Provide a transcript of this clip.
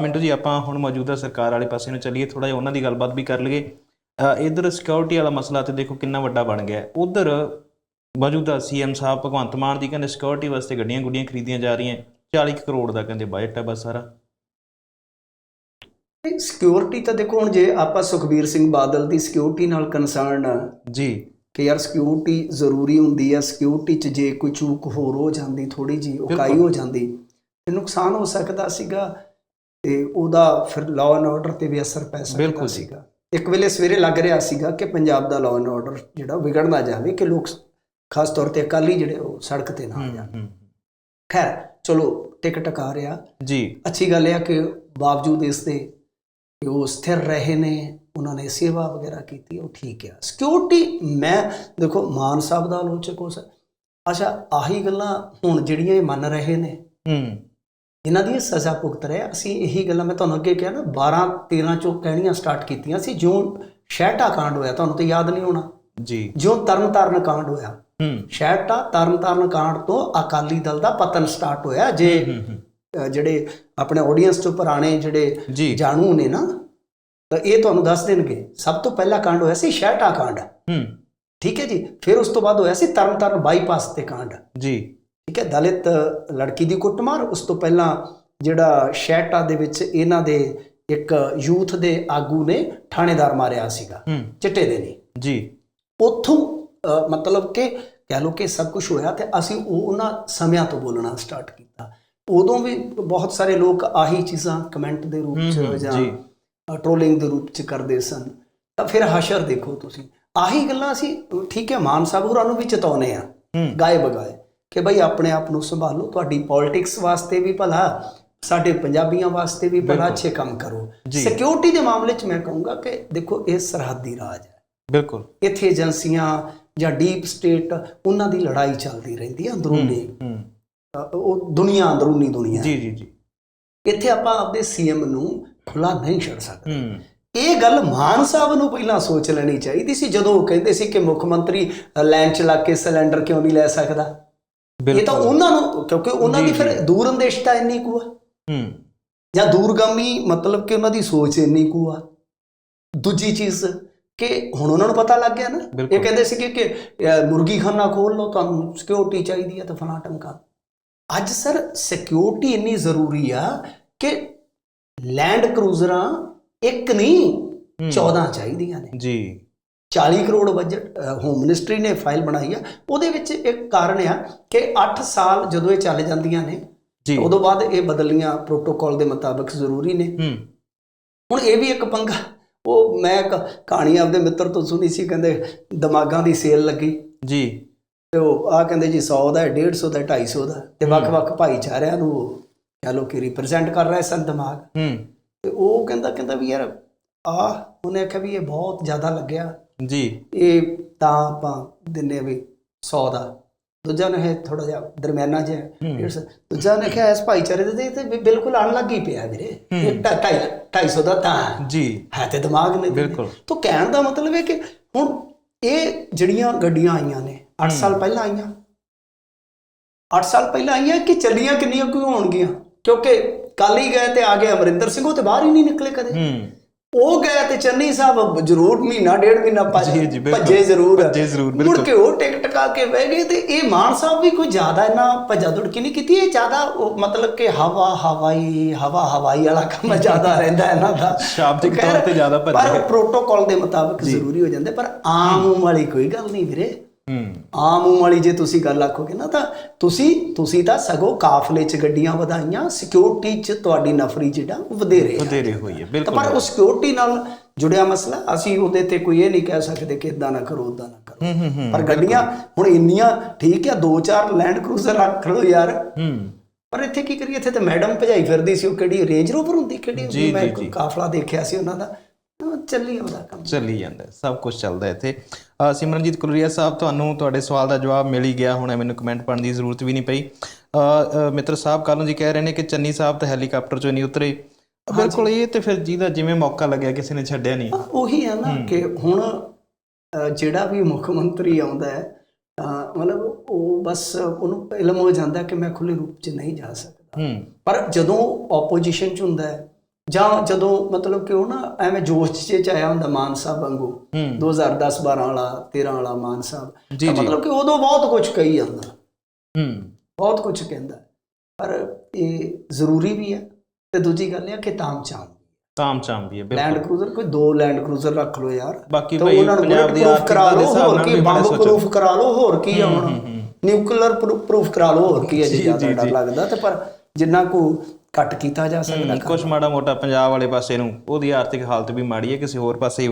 ਮਿੰਟੂ ਜੀ ਆਪਾਂ ਹੁਣ ਮੌਜੂਦਾ ਸਰਕਾਰ ਵਾਲੇ ਪਾਸੇ ਨੂੰ ਚੱਲੀਏ ਥੋੜਾ ਜਿਹਾ ਉਹਨਾਂ ਦੀ ਗੱਲਬਾਤ ਵੀ ਕਰ ਲਈਏ। ਇੱਧਰ ਸਿਕਿਉਰਿਟੀ ਵਾਲਾ ਮਸਲਾ ਤੇ ਦੇਖੋ ਕਿੰਨਾ ਵੱਡਾ ਬਣ ਗਿਆ। ਉਧਰ ਮੌਜੂਦਾ ਸੀਐਮ ਸਾਹਿਬ ਭਗਵੰਤ ਮਾਨ ਦੀ ਕਹਿੰਦੇ ਸਿਕਿਉਰਿਟੀ ਵਾਸਤੇ ਗੱਡੀਆਂ ਗੁੱਡੀਆਂ ਖਰੀਦੀਆਂ ਜਾ ਰਹੀਆਂ। 40 ਕੁ ਕਰੋੜ ਦਾ ਕਹਿੰਦੇ ਬਜਟ ਹੈ ਬਸ ਸਾਰਾ। ਸਿਕਿਉਰਿਟੀ ਤਾਂ ਦੇਖੋ ਹੁਣ ਜੇ ਆਪਾਂ ਸੁਖਬੀਰ ਸਿੰਘ ਬਾਦਲ ਦੀ ਸਿਕਿਉਰਿਟੀ ਨਾਲ ਕੰਸਰਨ ਜੀ। ਕਿ ਯਾਰ ਸਿਕਿਉਰਿਟੀ ਜ਼ਰੂਰੀ ਹੁੰਦੀ ਹੈ ਸਿਕਿਉਰਿਟੀ 'ਚ ਜੇ ਕੋਈ ਚੂਕ ਹੋਰ ਹੋ ਜਾਂਦੀ ਥੋੜੀ ਜੀ ਉਕਾਈ। ਹੋ ਜਾਂਦੀ ਤੇ ਨੁਕਸਾਨ ਹੋ ਸਕਦਾ ਸੀਗਾ। ਤੇ ਉਹਦਾ ਫਿਰ ਲਾਅ ਐਂਡ ਆਰਡਰ ਤੇ ਵੀ ਅਸਰ ਪੈ ਸਕਦਾ। ਸੀਗਾ। ਇੱਕ ਵੇਲੇ ਸਵੇਰੇ ਲੱਗ ਰਿਹਾ ਸੀਗਾ ਕਿ ਪੰਜਾਬ ਦਾ ਲਾਅ ਐਂਡ ਆਰਡਰ ਜਿਹੜਾ ਵਿਗੜ ਨਾ ਜਾਵੇ ਕਿ ਲੋਕ ਖਾਸ ਤੌਰ ਤੇ ਅਕਾਲੀ ਜਿਹੜੇ ਉਹ ਸੜਕ ਤੇ ਨਾ ਆ ਜਾਣ। ਖੈਰ ਚਲੋ ਟਿਕਟ ਆ ਰਿਹਾ। ਜੀ। ਅੱਛੀ ਗੱਲ ਇਹ ਆ ਕਿ ਬਾਵਜੂਦ ਇਸ ਦੇ ਕਿ ਉਹ ਸਥਿਰ ਰਹੇ ਨੇ ਉਹਨਾਂ ਨੇ ਸੇਵਾ ਵਗੈਰਾ ਕੀਤੀ ਉਹ ਠੀਕ ਆ। ਸਿਕਿਉਰਿਟੀ ਮੈਂ ਦੇਖੋ ਮਾਨ ਸਾਹਿਬ ਦਾ ਆਲੋਚਕ ਹੋ ਸਕ ਅੱਛਾ ਆਹੀ ਗੱਲਾਂ ਹੁਣ ਜਿਹੜੀਆਂ ਇਹ ਮੰਨ ਰਹੇ ਨੇ। ਹੂੰ। ਇਹਨਾਂ ਦੀ ਸਜ਼ਾ ਭੁਗਤ ਰਹੇ। ਅਸੀਂ ਇਹੀ ਗੱਲਾਂ ਮੈਂ ਤੁਹਾਨੂੰ ਅੱਗੇ ਕਿਹਾ ਨਾ 12 13 ਚੋਂ ਕਹਿਣੀਆਂ ਸਟਾਰਟ ਕੀਤੀਆਂ ਸੀ। ਜਿਉਂ ਸ਼ਹਿਟਾ ਕਾਂਡ ਹੋਇਆ ਤੁਹਾਨੂੰ ਤਾਂ ਯਾਦ ਨਹੀਂ ਹੋਣਾ। ਜੀ। ਜਿਉਂ ਤਰਨਤਾਰਨ ਕਾਂਡ ਹੋਇਆ। ਹੂੰ। ਸ਼ਹਿਟਾ ਤਰਨਤਾਰਨ ਕਾਂਡ ਤੋਂ ਅਕਾਲੀ ਦਲ ਦਾ ਪਤਨ ਸਟਾਰਟ ਹੋਇਆ। ਜੇ ਜਿਹੜੇ ਆਪਣੇ ਆਡੀਅנס ਤੋਂ ਪੁਰਾਣੇ ਜਿਹੜੇ ਜਾਣੂ ਨੇ ਨਾ ਤਾਂ ਇਹ ਤੁਹਾਨੂੰ ਦੱਸ ਦੇਣਗੇ। ਸਭ ਤੋਂ ਪਹਿਲਾ ਕਾਂਡ ਹੋਇਆ ਸੀ ਸ਼ਹਿਟਾ ਕਾਂਡ। ਹੂੰ। ਠੀਕ ਹੈ ਜੀ? ਫਿਰ ਉਸ ਤੋਂ ਬਾਅਦ ਹੋਇਆ ਸੀ ਤਰਨਤਾਰਨ ਬਾਈਪਾਸ ਤੇ ਕਾਂਡ। ਜੀ। ਠੀਕ ਹੈ ਦਲਿਤ ਲੜਕੀ ਦੀ ਕੁੱਟਮਾਰ ਉਸ ਤੋਂ ਪਹਿਲਾਂ ਜਿਹੜਾ ਸ਼ਹਿਟਾ ਦੇ ਵਿੱਚ ਇਹਨਾਂ ਦੇ ਇੱਕ ਯੂਥ ਦੇ ਆਗੂ ਨੇ ਥਾਣੇਦਾਰ ਮਾਰਿਆ ਸੀਗਾ ਚਿੱਟੇ ਦੇ ਨਹੀਂ ਜੀ। ਉੱਥੋਂ ਮਤਲਬ ਕਿ ਕਹਿ ਲਓ ਕਿ ਸਭ ਕੁਝ ਹੋਇਆ ਤੇ ਅਸੀਂ ਉਹ ਉਹਨਾਂ ਸਮਿਆਂ ਤੋਂ ਬੋਲਣਾ ਸਟਾਰਟ ਕੀਤਾ। ਉਦੋਂ ਵੀ ਬਹੁਤ ਸਾਰੇ ਲੋਕ ਆਹੀ ਚੀਜ਼ਾਂ ਕਮੈਂਟ ਦੇ ਰੂਪ 'ਚ ਜਾਂ। ਟ੍ਰੋਲਿੰਗ ਦੇ ਰੂਪ 'ਚ ਕਰਦੇ ਸਨ। ਤਾਂ ਫਿਰ ਹਸ਼ਰ ਦੇਖੋ ਤੁਸੀਂ। ਆਹੀ ਗੱਲਾਂ ਅਸੀਂ ਠੀਕ ਹੈ ਮਾਨ ਸਾਹਿਬ ਹੋਰਾਂ ਨੂੰ ਵੀ ਚੇਤਾਉਨੇ ਆ। ਗਾਏ ਬਗਾਏ ਕਿ ਭਾਈ ਆਪਣੇ ਆਪ ਨੂੰ ਸੰਭਾਲੋ ਤੁਹਾਡੀ ਪੋਲਿਟਿਕਸ ਵਾਸਤੇ ਵੀ ਭਲਾ ਸਾਡੇ ਪੰਜਾਬੀਆਂ ਵਾਸਤੇ ਵੀ ਬਿਲਕੁਲ। ਅੱਛੇ ਕੰਮ ਕਰੋ। ਸਿਕਿਉਰਿਟੀ ਦੇ ਮਾਮਲੇ 'ਚ ਮੈਂ ਕਹੂੰਗਾ ਕਿ ਦੇਖੋ ਇਹ ਸਰਹੱਦੀ ਰਾਜ ਹੈ। ਬਿਲਕੁਲ। ਇੱਥੇ ਏਜੰਸੀਆਂ ਜਾਂ ਡੀਪ ਸਟੇਟ ਉਹਨਾਂ ਦੀ ਲੜਾਈ ਚੱਲਦੀ ਰਹਿੰਦੀ ਹੈ ਅੰਦਰੂਨੀ। ਉਹ ਦੁਨੀਆ ਅੰਦਰੂਨੀ ਦੁਨੀਆ ਜੀ ਜੀ ਜੀ। ਇੱਥੇ ਆਪਾਂ ਆਪਦੇ ਸੀਐਮ ਨੂੰ ਖੁੱਲਾ ਨਹੀਂ ਛੱਡ ਸਕਦੇ। ਇਹ ਗੱਲ ਮਾਨ ਸਾਹਿਬ ਨੂੰ ਪਹਿਲਾਂ ਸੋਚ ਲੈਣੀ ਚਾਹੀਦੀ ਸੀ ਜਦੋਂ ਉਹ ਕਹਿੰਦੇ ਸੀ ਕਿ ਮੁੱਖ ਮੰਤਰੀ ਲਾਈਨ ਚ ਲੱਗ ਕੇ ਸਿਲੰਡਰ ਕਿਉਂ ਨਹੀਂ ਲੈ ਸਕਦਾ? ਇਹ ਤਾਂ ਉਹਨਾਂ ਨੂੰ ਕਿਉਂਕਿ ਉਹਨਾਂ ਦੀ ਫਿਰ ਜੀ। ਦੂਰਅੰਦੇਸ਼ਤਾ ਇੰਨੀ ਕੁ ਆ। ਹੂੰ। ਜਾਂ ਦੂਰਗਾਮੀ ਮਤਲਬ ਕਿ ਉਹਨਾਂ ਦੀ ਸੋਚ ਇੰਨੀ ਕੁ ਆ। ਦੂਜੀ ਚੀਜ਼ ਕਿ ਹੁਣ ਉਹਨਾਂ ਨੂੰ ਪਤਾ ਲੱਗ ਗਿਆ ਨਾ। ਇਹ ਕਹਿੰਦੇ ਸੀ ਕਿ ਅਹ, ਮੁਰਗੀ ਖਾਨਾ ਖੋਲ ਲਓ ਤੁਹਾਨੂੰ ਸਿਕਿਉਰਿਟੀ ਚਾਹੀਦੀ ਹੈ ਤਾਂ ਫਲਾਂ ਟਮਕਾ ਅੱਜ ਸਰ ਸਿਕਿਉਰਿਟੀ ਇੰਨੀ ਜ਼ਰੂਰੀ ਆ ਕਿ ਲੈਂਡ ਕਰੂਜ਼ਰਾਂ ਇੱਕ ਨਹੀਂ ਹੂੰ। 14 ਚਾਹੀਦੀਆਂ ਨੇ। ਜੀ। 40 ਕਰੋੜ ਬਜਟ ਹੋਮ ਮਿਨਿਸਟਰੀ ਨੇ ਫਾਈਲ ਬਣਾਈ ਆ। ਉਹਦੇ ਵਿੱਚ ਇੱਕ ਕਾਰਨ ਆ ਕਿ 8 ਸਾਲ ਜਦੋਂ ਇਹ ਚੱਲ ਜਾਂਦੀਆਂ ਨੇ ਜੀ। ਉਦੋਂ ਬਾਅਦ ਇਹ ਬਦਲੀਆਂ ਪ੍ਰੋਟੋਕਾਲ ਦੇ ਮੁਤਾਬਕ ਜ਼ਰੂਰੀ ਨੇ। ਹੁਣ ਇਹ ਵੀ ਇੱਕ ਪੰਗਾ। ਉਹ ਮੈਂ ਇੱਕ ਕਹਾਣੀ ਆਪਦੇ ਮਿੱਤਰ ਤੋਂ ਸੁਣੀ ਸੀ ਕਹਿੰਦੇ ਦਿਮਾਗਾਂ ਦੀ ਸੇਲ ਲੱਗੀ। ਜੀ। ਤੇ ਉਹ ਆ ਕਹਿੰਦੇ ਜੀ 100 ਦਾ 150 ਦਾ 250 ਦਾ ਤੇ ਵੱਖ-ਵੱਖ ਭਾਈਚਾਰਿਆਂ ਨੂੰ ਕਹ ਲੋ ਕਿ ਰਿਪਰੈਜ਼ੈਂਟ ਕਰ ਰਹੇ ਸਨ ਦਿਮਾਗ। ਹੂੰ। ਤੇ ਉਹ ਕਹਿੰਦਾ ਕਹਿੰਦਾ ਵੀ ਯਾਰ ਆ ਉਹਨੇ ਆਖਿਆ ਵੀ ਇਹ ਬਹੁਤ ਜ਼ਿਆਦਾ ਲੱਗਿਆ। ਜੀ। ਇਹ ਤਾਂ ਆਪਾਂ ਦਿੰਨੇ ਵੀ 100 ਦਾ। ਦੂਜਾ ਨੇ ਥੋੜਾ ਜਿਹਾ ਦਰਮਿਆਨਾ ਜਿਹਾ ਹੂੰ। 150 ਦੂਜਾ ਨੇ ਕਿਹਾ ਇਸ ਭਾਈਚਾਰੇ ਦੇ ਤੇ ਬਿਲਕੁਲ ਅਣ ਲੱਗੀ ਪਿਆ ਵੀਰੇ। ਇਹ 250 ਦਾ ਤਾਂ ਹੈ। ਜੀ। ਹੈ ਤੇ ਦਿਮਾਗ ਨੇ। ਬਿਲਕੁਲ। ਤਾਂ ਕਹਿਣ ਦਾ ਮਤਲਬ ਹੈ ਕਿ ਹੁਣ ਇਹ ਜਿਹੜੀਆਂ ਗੱਡੀਆਂ ਆਈਆਂ ਨੇ 8 ਸਾਲ ਪਹਿਲਾਂ ਆਈਆਂ। 8 ਸਾਲ ਪਹਿਲਾਂ ਆਈਆਂ ਕਿ ਚੱਲੀਆਂ ਕਿੰਨੀਆਂ ਕੋਈ ਹੋਣਗੀਆਂ? ਕਿਉਂਕਿ ਕੱਲ ਹੀ ਗਏ ਤੇ ਆ ਗਏ ਅਮਰਿੰਦਰ ਸਿੰਘ ਉਹ ਤੇ ਬਾਹਰ ਹੀ ਨਹੀਂ ਨਿਕਲੇ ਕਦੇ। ਹੂੰ। ਉਹ ਗਏ ਤੇ ਚੰਨੀ ਸਾਹਿਬ ਜ਼ਰੂਰ ਮਹੀਨਾ ਡੇਢ ਮਹੀਨਾ ਭੱਜ। ਭੱਜੇ ਜ਼ਰੂਰ ਭੱਜੇ ਜ਼ਰੂਰ, ਮੁੜ। ਕੇ ਉਹ ਟਿਕਟ ਕਾ ਕੇ ਬਹਿ ਗਏ ਤੇ ਇਹ ਮਾਨ ਸਾਹਿਬ ਵੀ ਕੋਈ ਜ਼ਿਆਦਾ ਇਹਨਾਂ ਭੱਜਾ ਦੌੜਕੀ ਨਹੀਂ ਕੀਤੀ ਇਹ ਜ਼ਿਆਦਾ ਉਹ ਮਤਲਬ ਕਿ ਹਵਾ ਹਵਾਈ ਹਵਾ ਹਵਾਈ ਵਾਲਾ ਕੰਮ ਜ਼ਿਆਦਾ ਰਹਿੰਦਾ ਇਹਨਾਂ ਦਾ ਸ਼ਾਬਦਿਕ ਤੌਰ ਤੇ ਜ਼ਿਆਦਾ ਭੱਜੇ। ਪਰ ਪ੍ਰੋਟੋਕਾਲ ਦੇ ਮੁਤਾਬਕ ਜ਼ਰੂਰੀ ਹੋ ਜਾਂਦੇ ਪਰ ਆਮ ਵਾਲੀ ਕੋਈ ਗੱਲ ਨਹੀਂ ਵੀਰੇ ਆਮ ਉਮ ਵਾਲੀ ਜੇ ਤੁਸੀਂ ਗੱਲ ਆਖੋਗੇ ਨਾ ਤਾਂ ਤੁਸੀਂ ਤੁਸੀਂ ਤਾਂ ਸਗੋਂ ਕਾਫਲੇ 'ਚ ਗੱਡੀਆਂ ਵਧਾਈਆਂ ਸਿਕਿਉਰਿਟੀ 'ਚ ਤੁਹਾਡੀ ਨਫਰੀ ਜਿਹੜਾ ਉਹ ਵਧੇਰੇ। ਵਧੇਰੇ ਹੋਈ ਹੈ ਬਿਲਕੁਲ ਪਰ ਉਹ ਸਿਕਿਉਰਿਟੀ ਨਾਲ ਜੁੜਿਆ ਮਸਲਾ ਅਸੀਂ ਉਹਦੇ ਤੇ ਕੋਈ ਇਹ ਨਹੀਂ ਕਹਿ ਸਕਦੇ ਕਿ ਇਦਾਂ ਨਾ ਕਰੋ ਉਦਾਂ ਨਾ ਕਰੋ। ਪਰ ਗੱਡੀਆਂ ਹੁਣ ਇੰਨੀਆਂ ਠੀਕ ਆ ਦੋ ਚਾਰ ਲੈਂਡ ਕਰੂਜ਼ਰ ਰੱਖ ਲਓ ਯਾਰ। ਹੂੰ। ਪਰ ਇੱਥੇ ਕੀ ਕਰੀਏ ਇੱਥੇ ਤੇ ਮੈਡਮ ਭਜਾਈ ਫਿਰਦੀ ਸੀ ਉਹ ਕਿਹੜੀ ਰੇਂਜ ਰੋਵਰ ਹੁੰਦੀ ਕਿਹੜੀ ਮੈਂ। ਕਾਫਲਾ ਦੇਖਿਆ ਸੀ ਉਹਨਾਂ ਦਾ। ਚੱਲੀ ਉਹਦਾ ਕੰਮ। ਚੱਲੀ ਜਾਂਦਾ ਸਭ ਕੁਝ ਚੱਲਦਾ ਇੱਥੇ। ਸਿਮਰਨਜੀਤ ਕੁਲਰੀਆ ਸਾਹਿਬ ਤੁਹਾਨੂੰ ਤੁਹਾਡੇ ਸਵਾਲ ਦਾ ਜਵਾਬ ਮਿਲ ਹੀ ਗਿਆ ਹੁਣ ਮੈਨੂੰ ਕਮੈਂਟ ਪੜਨ ਦੀ ਜ਼ਰੂਰਤ ਵੀ ਨਹੀਂ ਪਈ। ਮਿੱਤਰ ਸਾਹਿਬ ਕੱਲ੍ਹ ਨੂੰ ਜੀ ਕਹਿ ਰਹੇ ਨੇ ਕਿ ਚੰਨੀ ਸਾਹਿਬ ਤਾਂ ਹੈਲੀਕਾਪਟਰ ਚੋਂ ਨਹੀਂ ਉਤਰੇ। ਬਿਲਕੁਲ ਇਹ ਤੇ ਫਿਰ ਜਿਹਦਾ ਜਿਵੇਂ ਮੌਕਾ ਲੱਗਿਆ ਕਿਸੇ ਨੇ ਛੱਡਿਆ ਨਹੀਂ। ਉਹੀ ਹੈ ਨਾ ਕਿ ਹੁਣ ਜਿਹੜਾ ਵੀ ਮੁੱਖ ਮੰਤਰੀ ਆਉਂਦਾ ਹੈ ਮਤਲਬ ਉਹ ਬਸ ਉਹਨੂੰ ਇਲਮ ਹੋ ਜਾਂਦਾ ਕਿ ਮੈਂ ਖੁੱਲੇ ਰੂਪ 'ਚ ਨਹੀਂ ਜਾ ਸਕਦਾ। ਪਰ ਜਦੋਂ ਆਪੋਜੀਸ਼ਨ ਚ ਹੁੰਦਾ ਹੈ ਜਾਂ ਜਦੋਂ ਮਤਲਬ ਕਿ ਉਹ ਨਾ ਐਵੇਂ ਜੋਸ਼ 'ਚ ਚ ਆਇਆ ਹੁੰਦਾ ਮਾਨ ਸਾਹਿਬ ਵਾਂਗੂ ਹੂੰ। 2010 12 ਵਾਲਾ 13 ਵਾਲਾ ਮਾਨ ਸਾਹਿਬ। ਮਤਲਬ ਕਿ ਉਦੋਂ ਬਹੁਤ ਕੁਝ ਕਹੀ ਜਾਂਦਾ। ਹੂੰ। ਬਹੁਤ ਕੁਝ ਕਹਿੰਦਾ। ਪਰ ਇਹ ਜ਼ਰੂਰੀ ਵੀ ਹੈ ਤੇ ਦੂਜੀ ਗੱਲ ਇਹ ਕਿ ਤਾਮਚਾਮ ਤਾਮ ਚਾਮ ਵੀ ਹੈ ਲੈਂਡ ਕਰੂਜ਼ਰ ਕੋਈ ਦੋ ਲੈਂਡ ਕਰੂਜ਼ਰ ਰੱਖ ਲਓ ਯਾਰ। ਬਾਕੀ ਭਾਈ ਉਹਨਾਂ ਨੂੰ ਪੰਜਾਬ ਦੀ ਆਰਥਿਕਤਾ ਦੇ ਹਿਸਾਬ ਹੋਰ ਨਾਲ ਕੀ ਵੀ ਬੰਬ ਪ੍ਰੂਫ ਕਰਾ ਲਓ ਹੋਰ ਕੀ ਆ ਹੁਣ। ਨਿਊਕਲੀਅਰ ਪ੍ਰੂਫ ਕਰਾ ਲਓ ਹੋਰ ਕੀ ਹੈ ਜੇ ਜ਼ਿਆਦਾ ਡਰ। ਲੱਗਦਾ ਤੇ ਪਰ ਜਿੰਨਾ ਕੋ ਘੱਟ ਕੀਤਾ ਜਾ ਸਕਦਾ ਕੁਝ ਮਾੜਾ ਮੋਟਾ ਪੰਜਾਬ ਵਾਲੇ ਪਾਸੇ ਨੂੰ ਉਹਦੀ ਆਰਥਿਕ ਹਾਲਤ ਵੀ ਮਾੜੀ ਹੈ ਕਿਸੇ ਹੋਰ ਪਾਸੇ ਹੀ